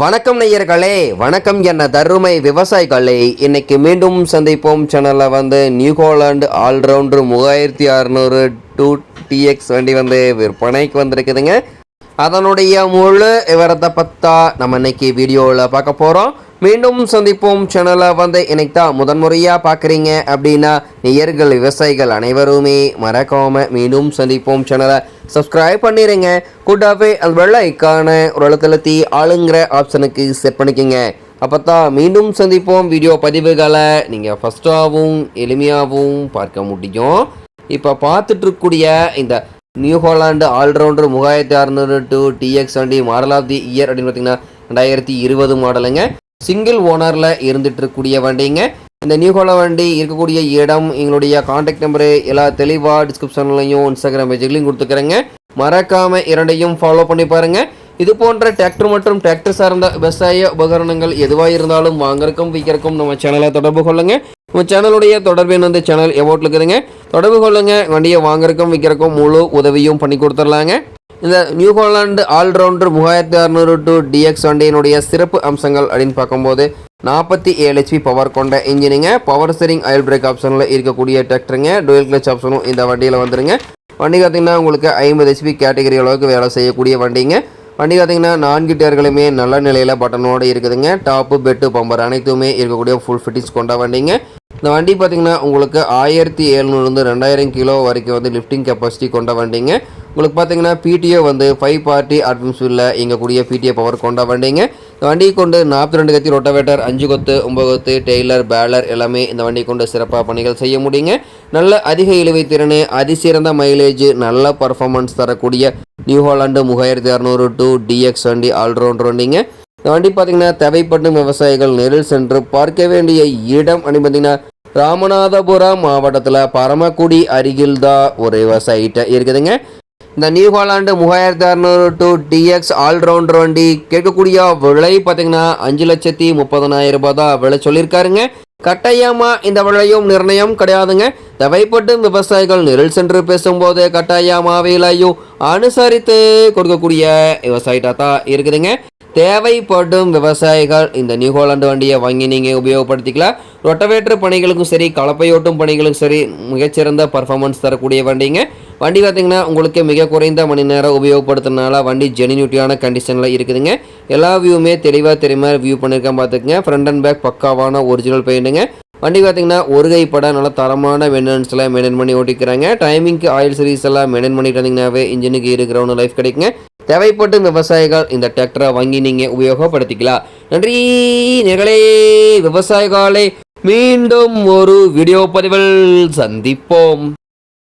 வணக்கம் நேயர்களே வணக்கம் என்ன தருமை விவசாயிகளே. இன்னைக்கு மீண்டும் சந்திப்போம். சேனலில் வந்து நியூஹாலாண்டு ஆல்ரவுண்டர் மூவாயிரத்தி அறநூறு டூ டிஎக்ஸ் வண்டி வந்து விற்பனைக்கு வந்திருக்குதுங்க. அதனுடைய முழு விவரத்தை பற்றா நம்ம இன்னைக்கு வீடியோவில் பார்க்க போகிறோம் மீண்டும் சந்திப்போம். சேனலை வந்து இன்னைக்கு தான் முதன்முறையாக பார்க்குறீங்க அப்படின்னா நேயர்கள் விவசாயிகள் அனைவருமே மறக்காமல் மீண்டும் சந்திப்போம். சேனலை சப்ஸ்கிரைப் பண்ணிடுங்க கூட்டாவே அந்த வெள்ள ஐக்கான ஒரு அழுத்தழுத்தி ஆளுங்கிற ஆப்ஷனுக்கு செட் பண்ணிக்கோங்க. அப்போ தான் மீண்டும் சந்திப்போம். வீடியோ பதிவுகளை நீங்கள் ஃபஸ்ட்டாகவும் எளிமையாகவும் பார்க்க முடியும். இப்போ பார்த்துட்ருக்கக்கூடிய இந்த நியூ ஹாலாண்டு ஆல்ரவுண்டர் மூவாயிரத்தி அறநூறு டூ டிஎக்ஸ் வண்டி மாடல் ஆஃப் தி இயர் அப்படின்னு பார்த்தீங்கன்னா ரெண்டாயிரத்தி இருபது மாடலுங்க சிங்கிள் ஓனரில் இருந்துட்டு இருக்கக்கூடிய வண்டிங்க. இந்த நியூ ஹோலா வண்டி இருக்கக்கூடிய இடம் எங்களுடைய காண்டாக்ட் நம்பரு எல்லா தெளிவாக டிஸ்கிரிப்ஷன்லையும் இன்ஸ்டாகிராம் பேஜ்லையும் கொடுத்துக்கிறேங்க. மறக்காமல் இரண்டையும் ஃபாலோ பண்ணி பாருங்கள் இது போன்ற டிராக்டர் மற்றும் டிராக்டர் சார்ந்த விவசாய உபகரணங்கள் எதுவாக இருந்தாலும் வாங்கறக்கும் விற்கிறக்கும் நம்ம சேனலை தொடர்பு கொள்ளுங்க. நம்ம சேனலுடைய தொடர்பு வந்து சேனல் எவோட்டில் இருக்குதுங்க தொடர்பு கொள்ளுங்க. வண்டியை வாங்குறக்கும் விற்கிறக்கும் முழு உதவியும் பண்ணி கொடுத்துர்லாங்க இந்த நியூ ஹாலாண்டு ஆல்ரவுண்டர் மூவாயிரத்தி அறநூறு டு டிஎக்ஸ் வண்டியினுடைய சிறப்பு அம்சங்கள் அப்படின்னு பார்க்கும்போது நாற்பத்தி ஏழு ஹெச்பி பவர் கொண்ட இன்ஜினுங்க பவர் ஸ்டீரிங் ஆயில் பிரேக் ஆப்ஷனில் இருக்கக்கூடிய டிராக்டருங்க டுவெல் கிளச் ஆப்ஷனும் இந்த வண்டியில் வந்துருங்க. வண்டி பார்த்தீங்கன்னா உங்களுக்கு ஐம்பது ஹெச்பி கேட்டகரி அளவுக்கு வேலை செய்யக்கூடிய வண்டிங்க. வண்டி பார்த்தீங்கன்னா நான்கு டயர்களுமே நல்ல நிலையில் பட்டனோடு இருக்குதுங்க. டாப்பு பெட்டு பம்பர் அனைத்துமே இருக்கக்கூடிய ஃபுல் ஃபிட்டிங்ஸ் கொண்ட வண்டிங்க. இந்த வண்டி பார்த்தீங்கன்னா உங்களுக்கு ஆயிரத்தி எழுநூறுலேருந்து ரெண்டாயிரம் கிலோ வரைக்கும் வந்து லிஃப்டிங் கெப்பாசிட்டி கொண்ட வண்டிங்க. உங்களுக்கு பார்த்தீங்கன்னா பிடிஓ வந்து ஃபைவ் பார்ட்டி அட்மிஷனில் கூடிய பிடிஓ பவர் கொண்ட வண்டிங்க. இந்த வண்டியை கொண்டு நாற்பத்தி ரெண்டு கத்தி ரொட்டவேட்டர் அஞ்சு கொத்து ஒம்பது கொத்து டெய்லர் பேலர் எல்லாமே இந்த வண்டியை கொண்டு சிறப்பாக பணிகள் செய்ய முடியுங்க. நல்ல அதிக இழுவை திறன் அதிசிறந்த மைலேஜ் நல்ல பர்ஃபார்மன்ஸ் தரக்கூடிய நியூ ஹாலாண்டு மூவாயிரத்தி அறநூறு டூ டிஎக்ஸ் வண்டி ஆல்ரவுண்டர் வண்டிங்க. இந்த வண்டி பார்த்தீங்கன்னா தேவைப்படும் விவசாயிகள் நேரில் சென்று பார்க்க வேண்டிய இடம் அப்படின்னு பார்த்தீங்கன்னா ராமநாதபுரம் மாவட்டத்தில் பரமக்குடி அருகில் தான் ஒரு விவசாயிட்ட இருக்குதுங்க. இந்த நியூ ஹாலாண்டு மூவாயிரத்தி அறநூறு டு டிஎக்ஸ் ஆல்ரவுண்டர் வண்டி கேட்கக்கூடிய விலை பார்த்தீங்கன்னா அஞ்சு லட்சத்தி முப்பதனாயிரம் ரூபாய் தான் விலை சொல்லியிருக்காருங்க. கட்டாயமா இந்த விலையும் நிர்ணயம் கிடையாதுங்க. தேவைப்படும் விவசாயிகள் நிரல் சென்று பேசும்போது கட்டாயமா விலையும் அனுசரித்து கொடுக்கக்கூடிய விவசாயிட்டா தான் இருக்குதுங்க. தேவைப்படும் விவசாயிகள் இந்த நியூ ஹோலாண்டு வண்டியை வாங்கி நீங்கள் உபயோகப்படுத்திக்கலாம். ரொட்டவேட்டர் பணிகளுக்கும் சரி கலப்பையோட்டும் பணிகளுக்கும் சரி மிகச்சிறந்த பர்ஃபார்மன்ஸ் தரக்கூடிய வண்டிங்க. வண்டி பார்த்தீங்கன்னா உங்களுக்கு மிக குறைந்த மணி நேரம் உபயோகப்படுத்துறதுனால வண்டி ஜெனினியூட்டியான கண்டிஷனில் இருக்குதுங்க. எல்லா வியூவுமே தெளிவாக தெரியுமா? வியூ பண்ணியிருக்கேன் பார்த்துக்குங்க. ஃப்ரண்ட் அண்ட் பேக் பக்காவான ஒரிஜினல் பெயிண்ட்டுங்க வண்டி பார்த்தீங்கன்னா ஒரு கைப்பட நல்ல தரமான மெயின்டெனன்ஸில் மெயின்டைன் பண்ணி ஓட்டிக்கிறாங்க. டைமிங்க்கு ஆயில் சர்வீஸ் எல்லாம் மெயின்டைன் பண்ணிட்டு வந்தீங்கன்னாவே இன்ஜினுக்கு இருக்கிற ஒன்று லைஃப் கிடைக்குங்க. தேவைப்படும் விவசாயிகள் இந்த டிராக்டரை வாங்கி நீங்கள் உபயோகப்படுத்திக்கலாம். நன்றி. நிகழே விவசாயிகளே மீண்டும் ஒரு வீடியோ பதிவில் சந்திப்போம்.